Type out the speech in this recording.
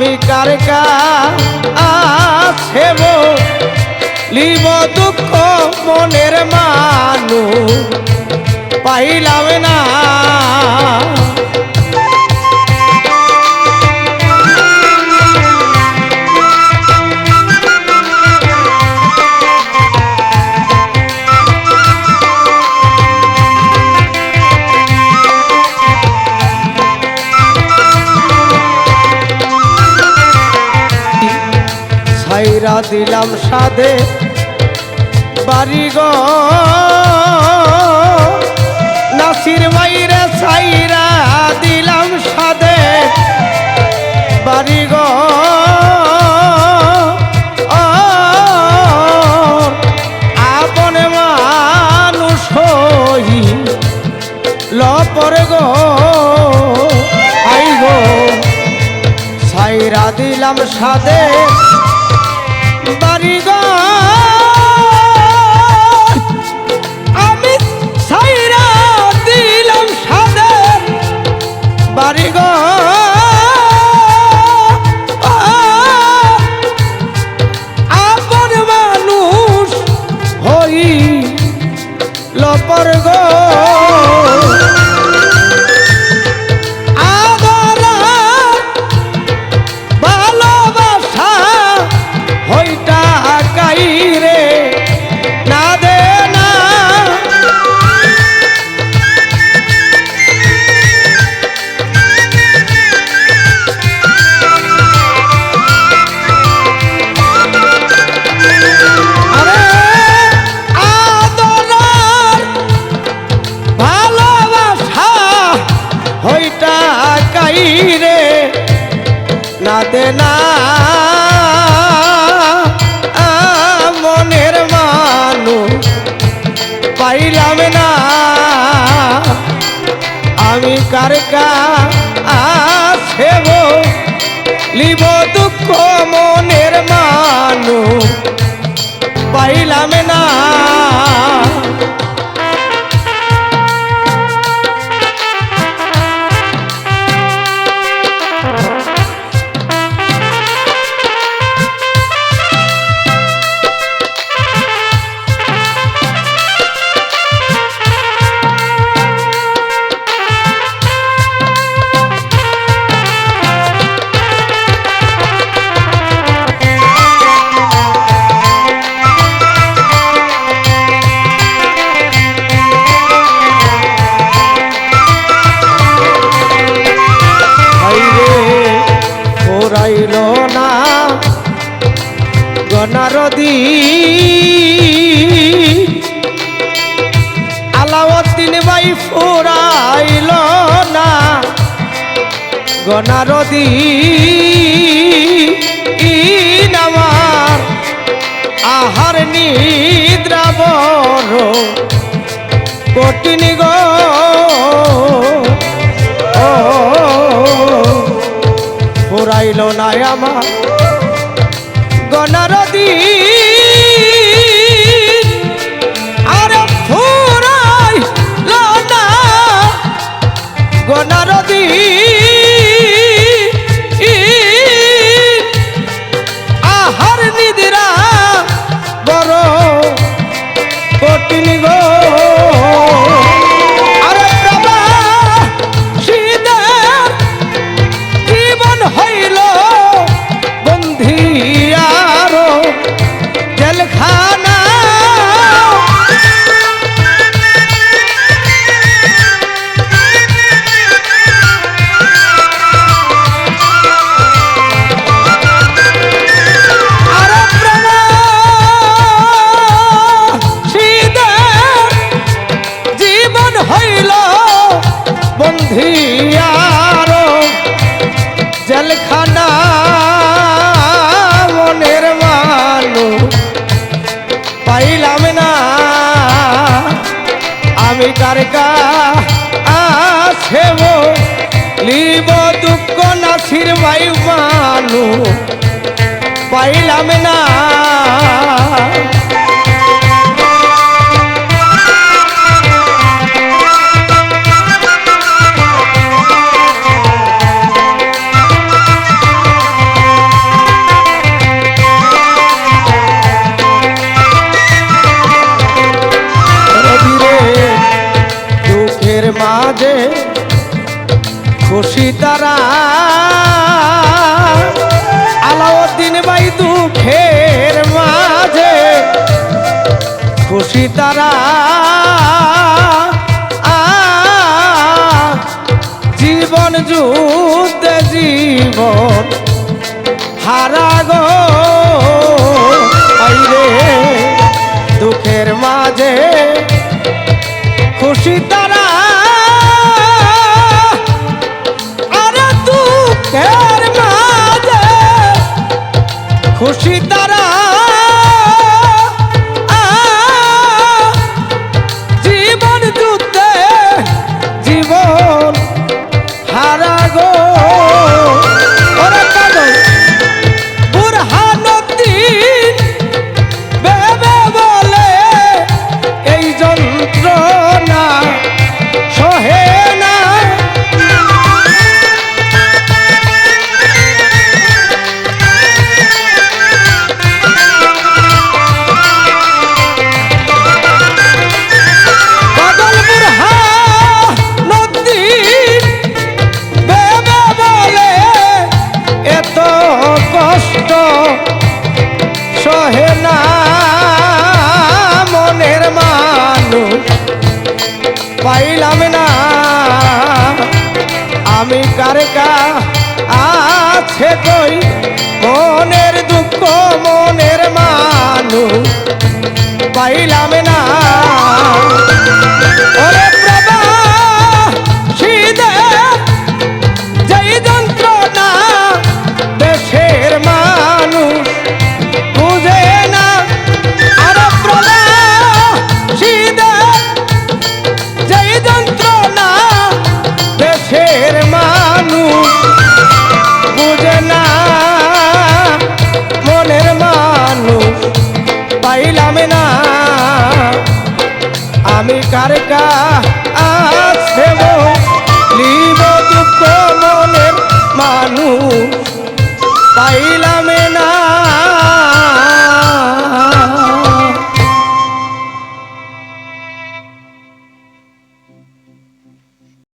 আমি কার কাছে লিব দুঃখ মনের মানু পাইলাম না। ছাইরা দিলাম সাদে বাড়ি গো। নাসির মাইরে ছাইরা দিলাম সাদে বাড়ি গো। দিলাম লপর গো। না। দে না মনের মানুষ পাইলাম না। আমি কার কাছে লিব দুঃখ, মনের মানুষ পাইলাম না। গনারদি আলাউদ্দিন বাই ফুরাইল না। গনারদি আমার। আহার নিদ্রা বড় কঠিন গো। ফুরাইল না আমার। গণরদি হইল বন্ধিয়ার জলখানা মনের মানুষ। পাইলাম না আমি কার কাছে লিব দুঃখ নাসির বায়ু মানুষ। পাইলাম না সীতারা আলাউদ্দিন বাই দুঃখের মাঝে খুশি তারা। জীবন যুদ্ধ জীবন খুশি তারা কার কা আছে কই কার কা